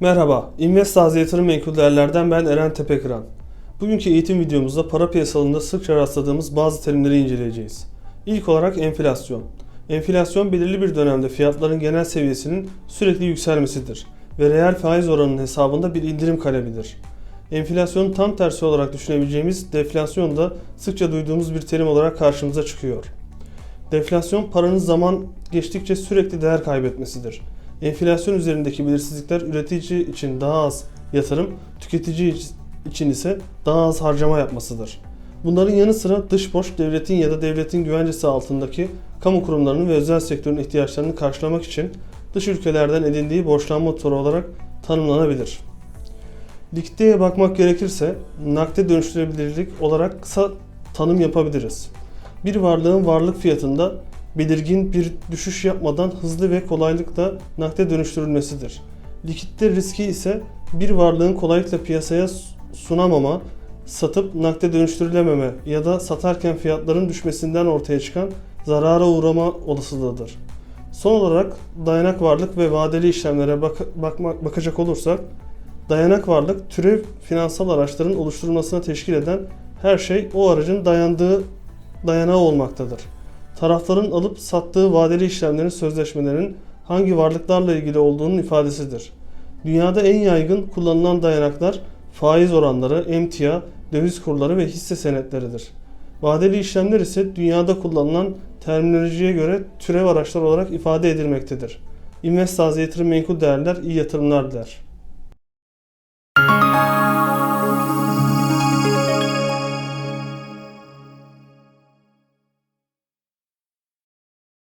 Merhaba, Investaz Yatırım Menkul ben Eren Tepekıran. Bugünkü eğitim videomuzda para piyasalarında sıkça rastladığımız bazı terimleri inceleyeceğiz. İlk olarak enflasyon. Enflasyon belirli bir dönemde fiyatların genel seviyesinin sürekli yükselmesidir ve reel faiz oranının hesabında bir indirim kalemidir. Enflasyonun tam tersi olarak düşünebileceğimiz deflasyon da sıkça duyduğumuz bir terim olarak karşımıza çıkıyor. Deflasyon paranın zaman geçtikçe sürekli değer kaybetmesidir. Enflasyon üzerindeki belirsizlikler üretici için daha az yatırım, tüketici için ise daha az harcama yapmasıdır. Bunların yanı sıra dış borç devletin ya da devletin güvencesi altındaki kamu kurumlarının ve özel sektörün ihtiyaçlarını karşılamak için dış ülkelerden edindiği borçlanma turu olarak tanımlanabilir. Likiditeye bakmak gerekirse nakde dönüştürülebilirlik olarak kısa tanım yapabiliriz. Bir varlığın varlık fiyatında belirgin bir düşüş yapmadan hızlı ve kolaylıkla nakde dönüştürülmesidir. Likitte riski ise bir varlığın kolaylıkla piyasaya sunamama, satıp nakde dönüştürülememe ya da satarken fiyatların düşmesinden ortaya çıkan zarara uğrama olasılığıdır. Son olarak dayanak varlık ve vadeli işlemlere bak- bakma- bakacak olursak, dayanak varlık türev finansal araçların oluşturulmasına teşkil eden her şey o aracın dayandığı dayanağı olmaktadır. Tarafların alıp sattığı vadeli işlemlerin sözleşmelerin hangi varlıklarla ilgili olduğunun ifadesidir. Dünyada en yaygın kullanılan dayanaklar faiz oranları, emtia, döviz kurları ve hisse senetleridir. Vadeli işlemler ise dünyada kullanılan terminolojiye göre türev araçlar olarak ifade edilmektedir. Investaz yatırım menkul değerler iyi yatırımlar diler.